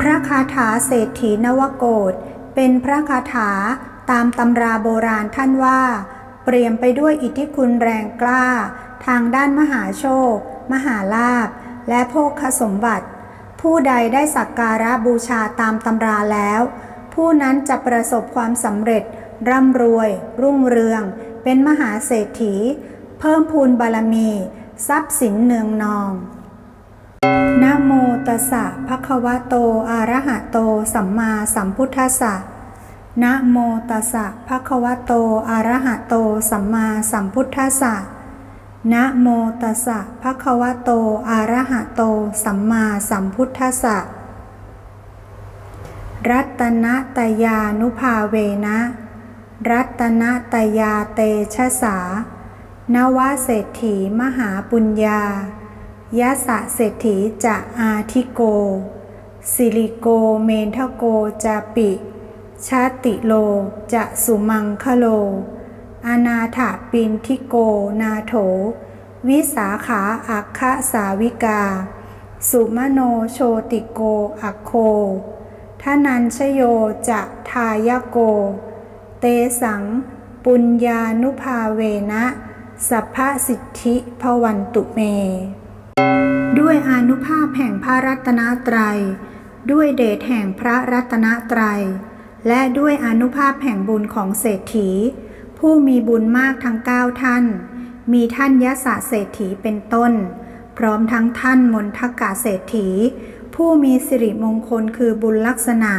พระคาถาเศรษฐีนวโกฏเป็นพระคาถาตามตำราโบราณท่านว่า เปรียมไปด้วยอิทธิคุณแรงกล้า ทางด้านมหาโชค มหาลาภและโภคสมบัติ ผู้ใดได้สักการะบูชาตามตำราแล้ว ผู้นั้นจะประสบความสำเร็จ ร่ำรวย รุ่งเรือง เป็นมหาเศรษฐี เพิ่มพูนบารมี ทรัพย์สินเนืองนอง ตัสสะภะคะวะโต อะระหะโต สัมมาสัมพุทธัสสะ นะโมตัสสะภะคะวะโต อะระหะโต สัมมาสัมพุทธัสสะ นะโมตัสสะภะคะวะโต อะระหะโต สัมมาสัมพุทธัสสะ รัตนตยานุภาเวนะ รัตนตยาเตชะสานวเศรษฐีมหาปุญญา ยะสะเศรษฐีจะอาทิโก สิริโกเมนทโกจะปิ ชาติโลจะสุมังคโล อนาถาปินทิโกนาโถ วิสาขาอัคคะสาวิกา สุมโนโชติโกอัคโคทนัญชโยจะทายโก เตสัง ปุญญานุภาเวนะ สัพพสิทธิพวันตุเม ด้วยอนุภาพแห่งพระรัตนตรัย ด้วยเดชแห่งพระรัตนตรัย และด้วยอนุภาพแห่งบุญของเศรษฐี ผู้มีบุญมากทั้งเก้าท่าน มีท่านยะศเศรษฐีเป็นต้น พร้อมทั้งท่านมนทกาเศรษฐี ผู้มีสิริมงคลคือบุญลักษณะ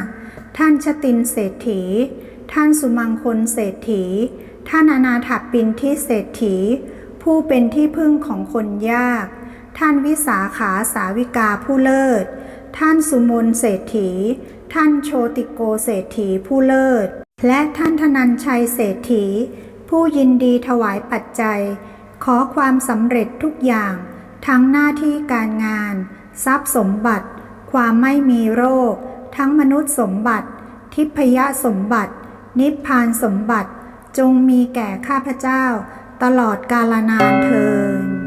ท่านชตินเศรษฐี ท่านสุมังคลเศรษฐี ท่านอนาถปินที่เศรษฐี ผู้เป็นที่พึ่งของคนยาก ท่านวิสาขาสาวิกาผู้เลิศ ท่านสุมนเศรษฐี ท่านโชติโกเศรษฐีผู้เลิศ และท่านธนัญชัยเศรษฐี ผู้ยินดีถวายปัจจัย ขอความสำเร็จทุกอย่าง ทั้งหน้าที่การงาน ทรัพย์สมบัติ ความไม่มีโรค ทั้งมนุษย์สมบัติ ทิพยสมบัติ นิพพานสมบัติ จงมีแก่ข้าพเจ้า ตลอดกาลนานเทิน